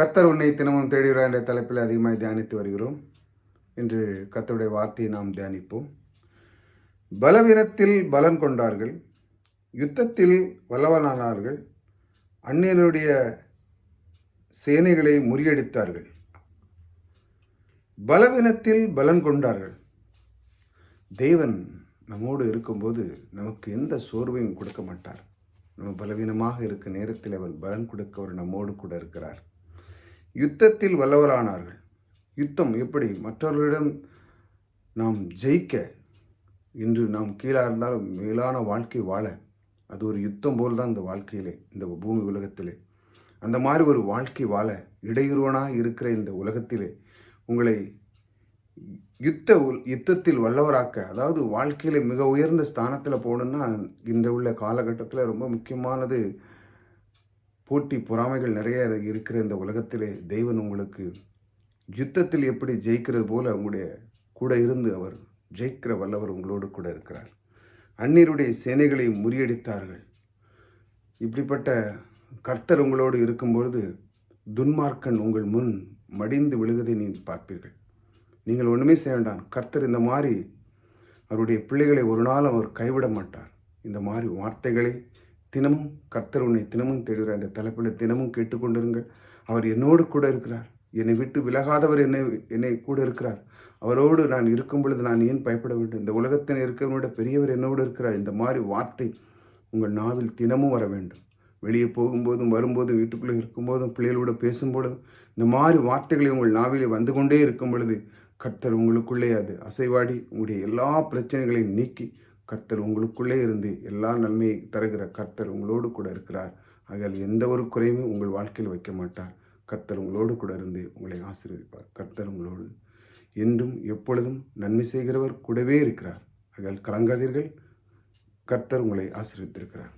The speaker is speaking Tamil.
கர்த்தர் உன்னை தினமும் தேடுகிறார் என்ற தலைப்பில் அதிகமாக தியானித்து வருகிறோம். இன்று கர்த்தருடைய வார்த்தையை நாம் தியானிப்போம். பலவீனத்தில் பலன் கொண்டார்கள். யுத்தத்தில் வல்லவனானார்கள். அந்நியனுடைய சேனைகளை முறியடித்தார்கள். பலவீனத்தில் பலன் கொண்டார்கள். தேவன் நம்மோடு இருக்கும்போது நமக்கு எந்த சோர்வையும் கொடுக்க மாட்டார். நம்ம பலவீனமாக இருக்க நேரத்தில் அவர் பலன் கொடுக்க அவர் நம்மோடு கூட இருக்கிறார். யுத்தத்தில் வல்லவரானார்கள். யுத்தம் எப்படி மற்றவர்களிடம் நாம் ஜெயிக்க இன்று நாம் கீழாக இருந்தாலும் மேலான வாழ்க்கை வாழ அது ஒரு யுத்தம் போல் தான் இந்த வாழ்க்கையிலே இந்த பூமி உலகத்திலே. அந்த மாதிரி ஒரு வாழ்க்கை வாழ இடையூறுவனாக இருக்கிற இந்த உலகத்திலே உங்களை யுத்த யுத்தத்தில் வல்லவராக்க அதாவது வாழ்க்கையில் மிக உயர்ந்த ஸ்தானத்தில் போகணுன்னா இன்று உள்ள காலகட்டத்தில் ரொம்ப முக்கியமானது போட்டி பொறாமைகள் நிறைய இருக்கிற இந்த உலகத்திலே தெய்வன் உங்களுக்கு யுத்தத்தில் எப்படி ஜெயிக்கிறது போல உங்களுடைய கூட இருந்து அவர் ஜெயிக்கிற வல்லவர் உங்களோடு கூட இருக்கிறார். அந்நியருடைய சேனைகளை முறியடித்தார்கள். இப்படிப்பட்ட கர்த்தர் உங்களோடு இருக்கும்பொழுது துன்மார்க்கன் உங்கள் முன் மடிந்து விழுவதை நீங்கள் பார்ப்பீர்கள். நீங்கள் ஒன்றுமே செய்ய வேண்டாம். கர்த்தர் இந்த மாதிரி அவருடைய பிள்ளைகளை ஒரு நாள் அவர் கைவிட மாட்டார். இந்த மாதிரி வார்த்தைகளை தினமும் கர்த்தர் உன்னை தினமும் தேடுகிறார். என்ற தலைப்பில் தினமும் கேட்டுக்கொண்டிருங்கள். அவர் என்னோடு கூட இருக்கிறார். என்னை விட்டு விலகாதவர் என்னை என்னை கூட இருக்கிறார். அவரோடு நான் இருக்கும் பொழுது நான் ஏன் பயப்பட வேண்டும்? இந்த உலகத்தில் இருக்கிறவனோட பெரியவர் என்னோடு இருக்கிறார். இந்த மாதிரி வார்த்தை உங்கள் நாவில் தினமும் வர வேண்டும். வெளியே போகும்போதும் வரும்போதும் வீட்டுக்குள்ளே இருக்கும்போதும் பிள்ளைகளோட பேசும்பொழுதும் இந்த மாதிரி வார்த்தைகளை உங்கள் நாவிலே வந்து கொண்டே இருக்கும் பொழுது கர்த்தர் உங்களுக்குள்ளே அது அசைவாடி உங்களுடைய எல்லா பிரச்சனைகளையும் நீக்கி கர்த்தர் உங்களுக்குள்ளே இருந்து எல்லா நன்மையை தருகிற கர்த்தர் உங்களோடு கூட இருக்கிறார். அதில் எந்த ஒரு குறையுமே உங்கள் வாழ்க்கையில் வைக்க மாட்டார். கர்த்தர் உங்களோடு கூட இருந்து உங்களை ஆசீர்வதிப்பார். கர்த்தர் உங்களோடு என்றும் எப்பொழுதும் நன்மை செய்கிறவர் கூடவே இருக்கிறார். அதில் கலங்காதீர்கள். கர்த்தர் உங்களை ஆசீர்வித்திருக்கிறார்